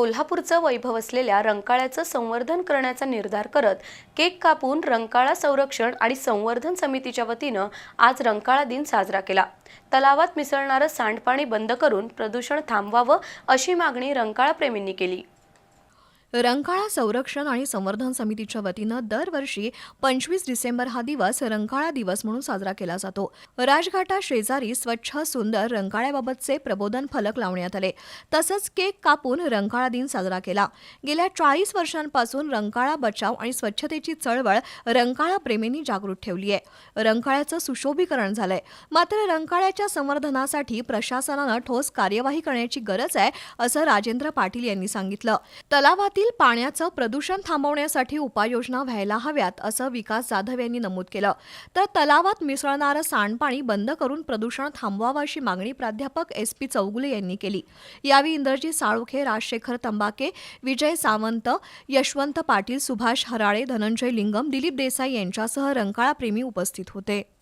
कोल्हापूरचं वैभव असलेल्या रंकाळ्याचं संवर्धन करण्याचा निर्धार करत केक कापून रंकाळा संरक्षण आणि संवर्धन समितीच्या वतीनं आज रंकाळा दिन साजरा केला. तलावात मिसळणारं सांडपाणी बंद करून प्रदूषण थांबवावं अशी मागणी रंकाळा प्रेमींनी केली. रंकाळा संरक्षण आणि संवर्धन समितीच्या वतीनं दरवर्षी पंचवीस डिसेंबर हा दिवस रंकाळा दिवस म्हणून साजरा केला जातो. राजघाटा शेजारी स्वच्छ सुंदर रंकाळ्याबाबतचे प्रबोधन फलक लावण्यात आले. तसंच केक कापून रंकाळा दिन साजरा केला. गेल्या चाळीस वर्षांपासून रंकाळा बचाव आणि स्वच्छतेची चळवळ रंकाळा प्रेमींनी जागृत ठेवली आहे. रंकाळ्याचं सुशोभीकरण झालंय. मात्र रंकाळ्याच्या संवर्धनासाठी प्रशासनानं ठोस कार्यवाही करण्याची गरज आहे असं राजेंद्र पाटील यांनी सांगितलं. तलावातील पाण्याचं प्रदूषण थांबवण्यासाठी उपाययोजना व्हायला हव्यात असं विकास जाधव यांनी नमूद केलं. तर तलावात मिसळणारं सांडपाणी बंद करून प्रदूषण थांबवावं अशी मागणी प्राध्यापक एस पी चौगुले यांनी केली. यावेळी इंद्रजी साळुखे राजशेखर तंबाके विजय सावंत यशवंत पाटील सुभाष हराळे धनंजय लिंगम दिलीप देसाई यांच्यासह रंकाळाप्रेमी उपस्थित होते.